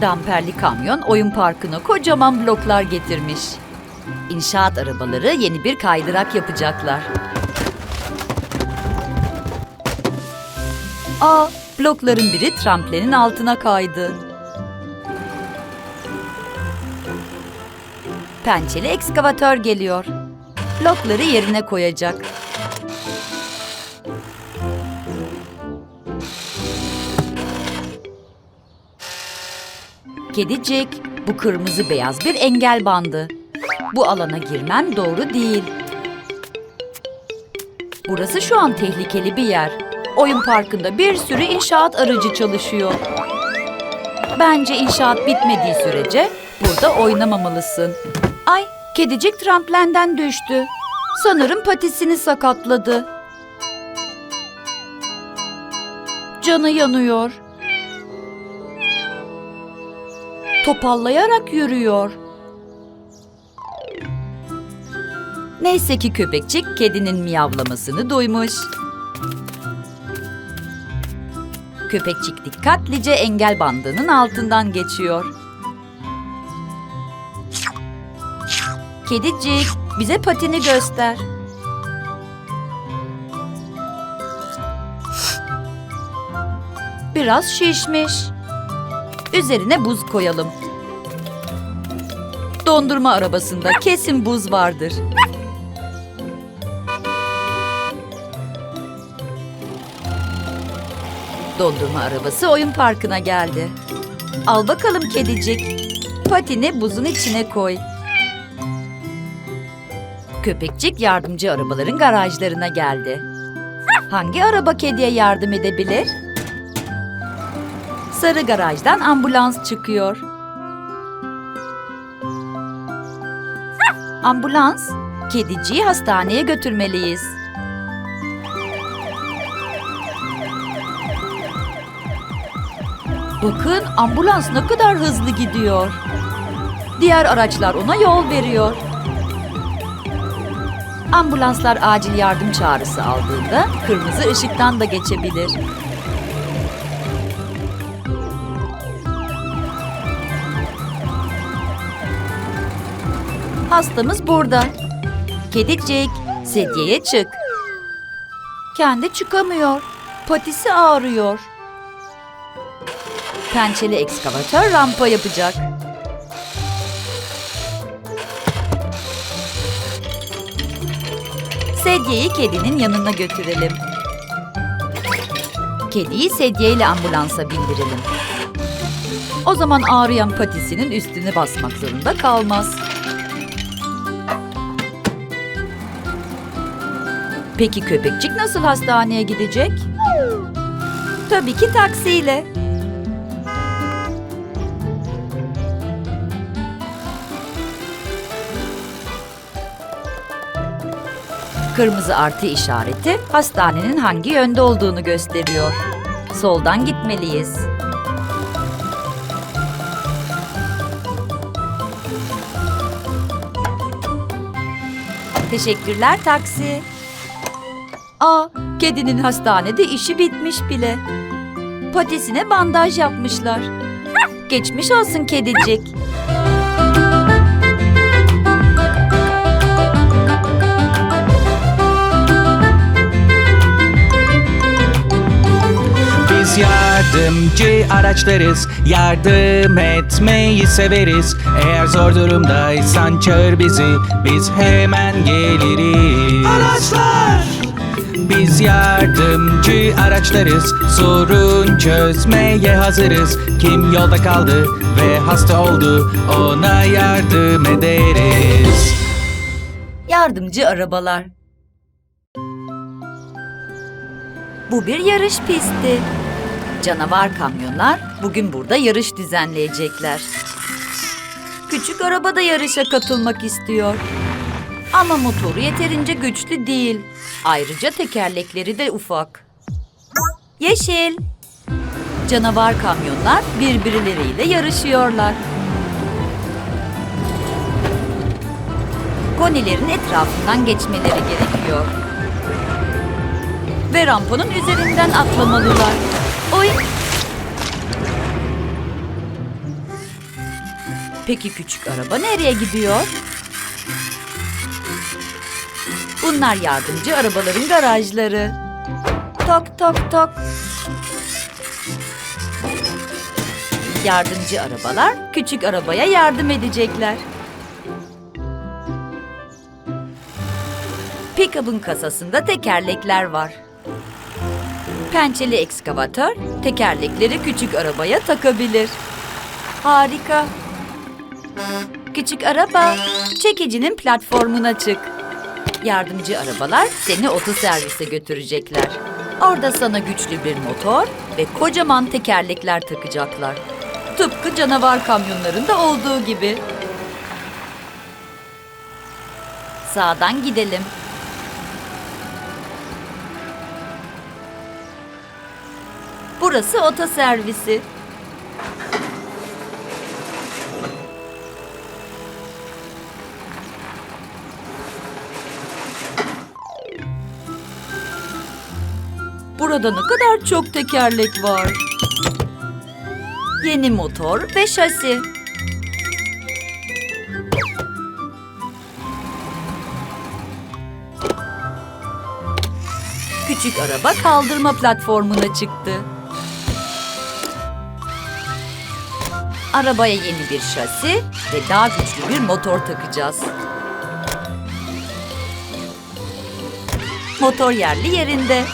Damperli kamyon oyun parkına kocaman bloklar getirmiş. İnşaat arabaları yeni bir kaydırak yapacaklar. Aa, blokların biri tramplenin altına kaydı. Pençeli ekskavatör geliyor. Blokları yerine koyacak. Kedicik, bu kırmızı beyaz bir engel bandı. Bu alana girmen doğru değil. Burası şu an tehlikeli bir yer. Oyun parkında bir sürü inşaat aracı çalışıyor. Bence inşaat bitmediği sürece burada oynamamalısın. Ay, kedicik tramplenden düştü. Sanırım patisini sakatladı. Canı yanıyor. Topallayarak yürüyor. Neyse ki köpekçik kedinin miyavlamasını duymuş. Köpekçik dikkatlice engel bandının altından geçiyor. Kedicik, bize patini göster. Biraz şişmiş. Üzerine buz koyalım. Dondurma arabasında kesin buz vardır. Dondurma arabası oyun parkına geldi. Al bakalım kedicik. Patini buzun içine koy. Köpekçik yardımcı arabaların garajlarına geldi. Hangi araba kediye yardım edebilir? Sarı garajdan ambulans çıkıyor. Ambulans, kediciyi hastaneye götürmeliyiz. Bakın ambulans ne kadar hızlı gidiyor. Diğer araçlar ona yol veriyor. Ambulanslar acil yardım çağrısı aldığında kırmızı ışıktan da geçebilir. Hastamız burada. Kedicik, sedyeye çık. Kendi çıkamıyor. Patisi ağrıyor. Pençeli ekskavatör rampa yapacak. Sedyeyi kedinin yanına götürelim. Kediyi sedyeyle ambulansa bindirelim. O zaman ağrıyan patisinin üstüne basmak zorunda kalmaz. Peki köpekçik nasıl hastaneye gidecek? Tabii ki taksiyle. Kırmızı artı işareti hastanenin hangi yönde olduğunu gösteriyor. Soldan gitmeliyiz. Teşekkürler taksi. Aa, kedinin hastanede işi bitmiş bile. Patisine bandaj yapmışlar. Geçmiş olsun kedicik. Biz yardımcı araçlarız, yardım etmeyi severiz. Eğer zor durumdaysan çağır bizi, biz hemen geliriz. Araçlar! Biz yardımcı araçlarız, sorun çözmeye hazırız. Kim yolda kaldı ve hasta oldu, ona yardım ederiz. Yardımcı arabalar. Bu bir yarış pisti. Canavar kamyonlar bugün burada yarış düzenleyecekler. küçük araba da yarışa katılmak istiyor. Ama motoru yeterince güçlü değil. Ayrıca tekerlekleri de ufak. Yeşil. Canavar kamyonlar birbirleriyle yarışıyorlar. Konilerin etrafından geçmeleri gerekiyor. Ve rampanın üzerinden atlamalılar. Oy! Peki küçük araba nereye gidiyor? Bunlar yardımcı arabaların garajları. Tok tok tok. Yardımcı arabalar küçük arabaya yardım edecekler. Pickup'ın kasasında tekerlekler var. Pençeli ekskavatör tekerlekleri küçük arabaya takabilir. Harika. Küçük araba, çekicinin platformuna çık. Yardımcı arabalar seni otoservise götürecekler. Orada sana güçlü bir motor ve kocaman tekerlekler takacaklar. Tıpkı canavar kamyonlarında olduğu gibi. Sağdan gidelim. Burası otoservisi. Burada ne kadar çok tekerlek var. Yeni motor ve şasi. Küçük araba kaldırma platformuna çıktı. Arabaya yeni bir şasi ve daha güçlü bir motor takacağız. Motor yerli yerinde.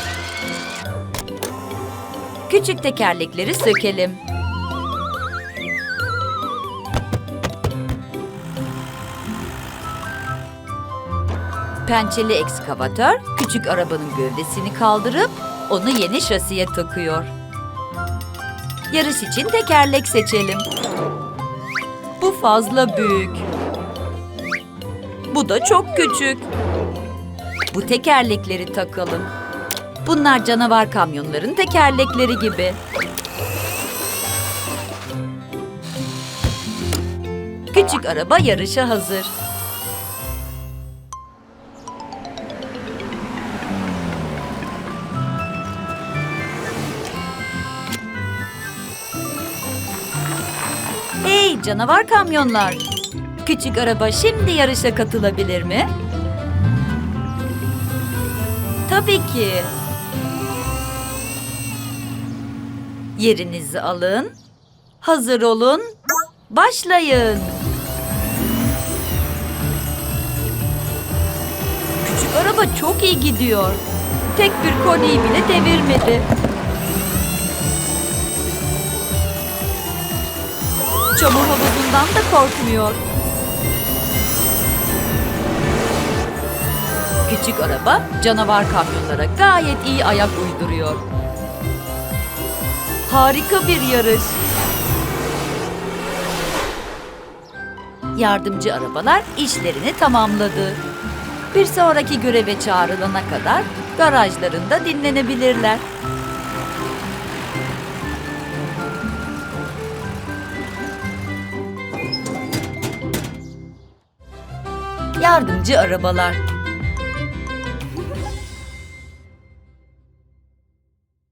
Küçük tekerlekleri sökelim. Pençeli ekskavatör küçük arabanın gövdesini kaldırıp onu yeni şasiye takıyor. Yarış için tekerlek seçelim. Bu fazla büyük. Bu da çok küçük. Bu tekerlekleri takalım. Bunlar canavar kamyonların tekerlekleri gibi. Küçük araba yarışa hazır. Hey canavar kamyonlar. Küçük araba şimdi yarışa katılabilir mi? Tabii ki. Yerinizi alın. Hazır olun. Başlayın. Küçük araba çok iyi gidiyor. Tek bir koniyi bile devirmedi. Çamur havuzundan da korkmuyor. Küçük araba canavar kamyonlara gayet iyi ayak uyduruyor. Harika bir yarış. Yardımcı arabalar işlerini tamamladı. Bir sonraki göreve çağrılana kadar garajlarında dinlenebilirler. Yardımcı arabalar